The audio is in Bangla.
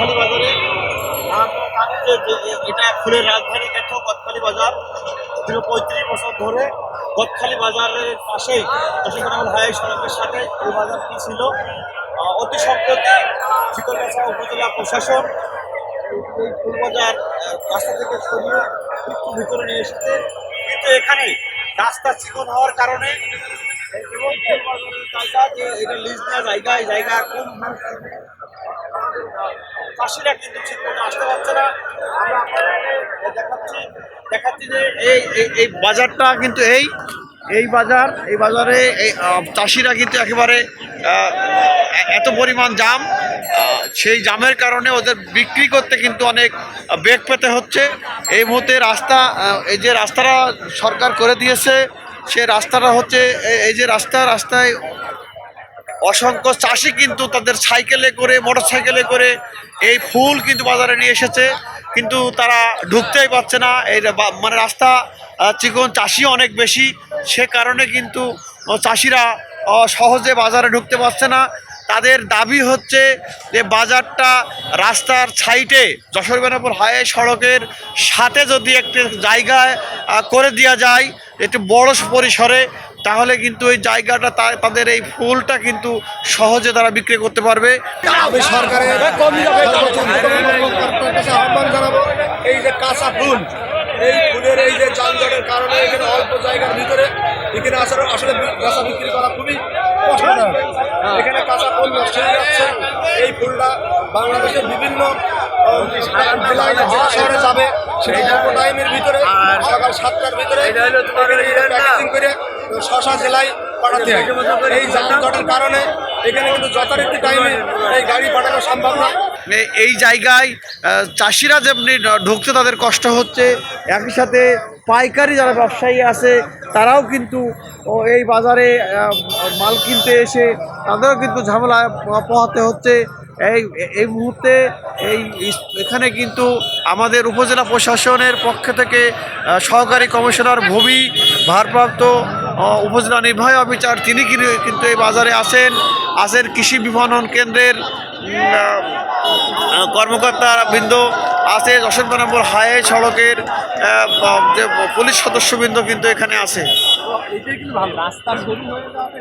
কদখালি বাজারে। এটা ফুলের রাজধানী খ্যাত কদখালি বাজার, দীর্ঘ পঁয়ত্রিশ বছর ধরে কদখালি বাজারের পাশেই দশমগ্রাম হাই সড়কের সাথে এই বাজারটি ছিল? অতি সম্প্রতি চিকলগাছা উপজেলা প্রশাসন এই ফুল বাজার রাস্তা থেকে সরিয়ে একটু ভিতরে নিয়ে এসেছে। কিন্তু এখানে রাস্তা চিকন হওয়ার কারণে এবং ফুল বাজারের জায়গা যে এটা লিজ নেওয়া জায়গা, এই জায়গা হওয়ার কারণে চাষিরা কিন্তু ঠিক মতো আসতে পারছে না। আমরা দেখাচ্ছি দেখাচ্ছি যে এই, এই- বাজারটা কিন্তু এই এই বাজার, এই বাজারে এই চাষিরা কিন্তু একেবারে এত পরিমাণ জাম সেই জামের কারণে ওদের বিক্রি করতে কিন্তু অনেক বেগ পেতে হচ্ছে। এই মুহূর্তে রাস্তা এই যে রাস্তাটা সরকার করে দিয়েছে, সে রাস্তাটা হচ্ছে এই যে রাস্তা, রাস্তায় অসংখ্য চাষি কিন্তু তাদের সাইকেলে করে মোটর সাইকেলে করে এই ফুল কিন্তু বাজারে নিয়ে এসেছে। কিন্তু তারা ঢুকতেই পারছে না। এই মানে রাস্তা চিকন চাষি অনেক বেশি। সে কারণে কিন্তু চাষিরা সহজে বাজারে ঢুকতে পারছে না। তাদের দাবি হচ্ছে যে বাজারটা রাস্তার সাইডে, যশোর বেনাপুর হাই সড়কের সাথে যদি একটি জায়গায় করে দেওয়া যায়, একটু বড় পরিসরে তাহলে কিন্তু এই জায়গাটা তা- তাদের এই ফুলটা কিন্তু সহজে তারা বিক্রি করতে পারবে। আমি সরকারের আহ্বান জানাব এই যে কাঁচা ফুল এই ফুলের এই যে যানজটের কারণে এখানে অল্প জায়গার ভিতরে এখানে আসলে আসলে বেচা বিক্রি করা খুবই কষ্টদায়ক। এখানে কাঁচা ফুল নষ্ট হয়ে যাচ্ছে। এই ফুলটা বাংলাদেশের বিভিন্ন জেলায় শহরে যাবে সেই অল্প টাইমের ভিতরে সাতটার ভিতরে প্যাকেজিং করে শশা জেলায় পাঠাতে হয়। এই যানজটের কারণে এখানে কিন্তু যথারীতি টাইমে এই গাড়ি পাঠানো সম্ভব না মানে এই জায়গায় চাষিরা যেমনি ঢুকতে তাদের কষ্ট হচ্ছে একই সাথে পাইকারি যারা ব্যবসায়ী আছে তারাও কিন্তু এই বাজারে মাল কিনতে এসে তাদেরও কিন্তু ঝামেলা পোহাতে হচ্ছে। এই এই মুহূর্তে এই এখানে কিন্তু আমাদের উপজেলা প্রশাসনের পক্ষ থেকে সহকারী কমিশনার ভূমি ভারপ্রাপ্ত উপজেলা নির্বাহী অফিসার তিনি কিন্তু এই বাজারে আসেন। আসেন কৃষি বিপণন কেন্দ্রের উম, আহ, আহ, কর্মকর্তা বৃন্দ আছে যশোর নম্বর হাই সড়কের যে পুলিশ সদস্যবৃন্দ কিন্তু এখানে আছে